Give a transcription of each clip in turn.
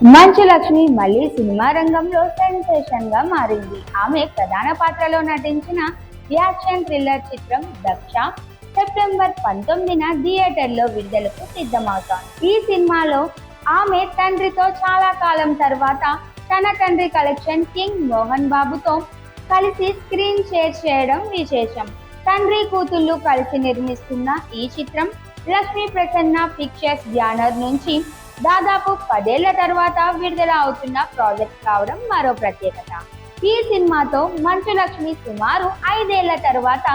మంచు లక్ష్మి మళ్ళీ సినిమా రంగంలో సెన్సేషన్గా మారింది. ఆమె ప్రధాన పాత్రలో నటించిన యాక్షన్ థ్రిల్లర్ చిత్రం దక్ష సెప్టెంబర్ పంతొమ్మిదిన థియేటర్లో విడుదలకు సిద్ధమవుతోంది ఈ సినిమాలో ఆమె తండ్రితో చాలా కాలం తర్వాత తన తండ్రి కలెక్షన్ కింగ్ మోహన్ బాబుతో కలిసి స్క్రీన్ షేర్ చేయడం విశేషం. తండ్రి కూతుళ్ళు కలిసి నిర్మిస్తున్న ఈ చిత్రం లక్ష్మీ ప్రసన్న పిక్చర్స్ బ్యానర్ నుంచి దాదాపు పదేళ్ళ తర్వాత విడుదల అవుతున్న ప్రాజెక్ట్ కావడం మరో ప్రత్యేకత. ఈ సినిమాతో మంచు లక్ష్మి సుమారు ఐదేళ్ళ తర్వాత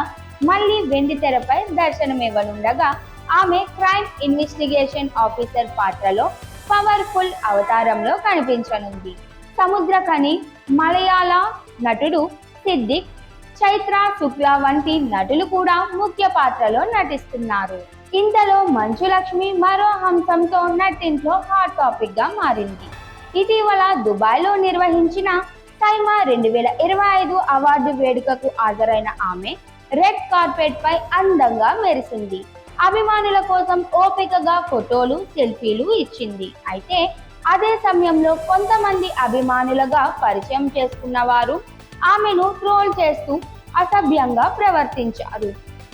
మళ్ళీ వెండి తెరపై దర్శనమివ్వనుండగా ఆమె క్రైమ్ ఇన్వెస్టిగేషన్ ఆఫీసర్ పాత్రలో పవర్ఫుల్ అవతారంలో కనిపించనుంది. సముద్రకని మలయాళ నటుడు సిద్దిక్ చైత్ర శుక్లా వంటి నటులు కూడా ముఖ్య పాత్రలో నటిస్తున్నారు. ఇంతలో మంచు లక్ష్మి మరో హంసంతో నటింట్లో హాట్ టాపిక్గా మారింది. ఇటీవల దుబాయ్లో నిర్వహించిన సైమా రెండు వేల ఇరవై ఐదు అవార్డు వేడుకకు హాజరైన ఆమె రెడ్ కార్పెట్ పై అందంగా మెరిసింది. అభిమానుల కోసం ఓపికగా ఫోటోలు సెల్ఫీలు ఇచ్చింది. అయితే అదే సమయంలో కొంతమంది అభిమానులుగా పరిచయం చేసుకున్న వారు ఆమెను ట్రోల్ చేస్తూ అసభ్యంగా ప్రవర్తించారు.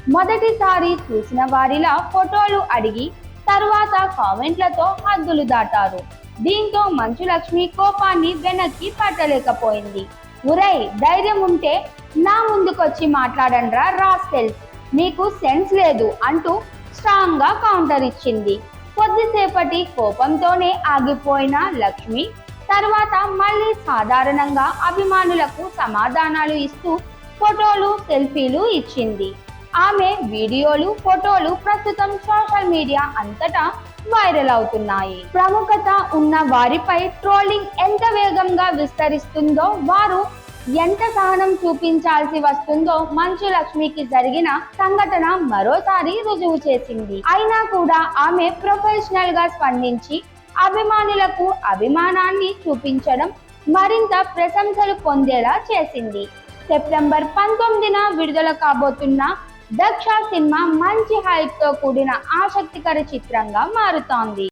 మొదటిసారి చూసిన వారిలా ఫోటోలు అడిగి తరువాత కామెంట్లతో హద్దులు దాటారు. దీంతో మంచు లక్ష్మి కోపాన్ని వెనక్కి పట్టలేకపోయింది. ఉరై ధైర్యం ఉంటే నా ముందుకొచ్చి మాట్లాడండ్రా రాస్కెల్స్ మీకు సెన్స్ లేదు అంటూ స్ట్రాంగ్గా కౌంటర్ ఇచ్చింది. కొద్దిసేపటి కోపంతోనే ఆగిపోయిన లక్ష్మి తర్వాత మళ్ళీ సాధారణంగా అభిమానులకు సమాధానాలు ఇస్తూ ఫోటోలు సెల్ఫీలు ఇచ్చింది. ఆమె వీడియోలు ఫోటోలు ప్రస్తుతం సోషల్ మీడియా అంతటా వైరల్ అవుతున్నాయి. ప్రముఖత ఉన్న వారిపై ట్రోలింగ్ ఎంత వేగంగా విస్తరిస్తుందో వారు ఎంత సహనం చూపించాల్సి వస్తుందో మంచు లక్ష్మికి జరిగిన సంఘటన మరోసారి రుజువు చేసింది. అయినా కూడా ఆమె ప్రొఫెషనల్గా స్పందించి అభిమానులకు అభిమానాన్ని చూపించడం మరింత ప్రశంసలు పొందేలా చేసింది. సెప్టెంబర్ పంతొమ్మిదిన విడుదల కాబోతున్న దక్ష సినిమా మంచి హైప్తో కూడిన ఆసక్తికర చిత్రంగా మారుతోంది.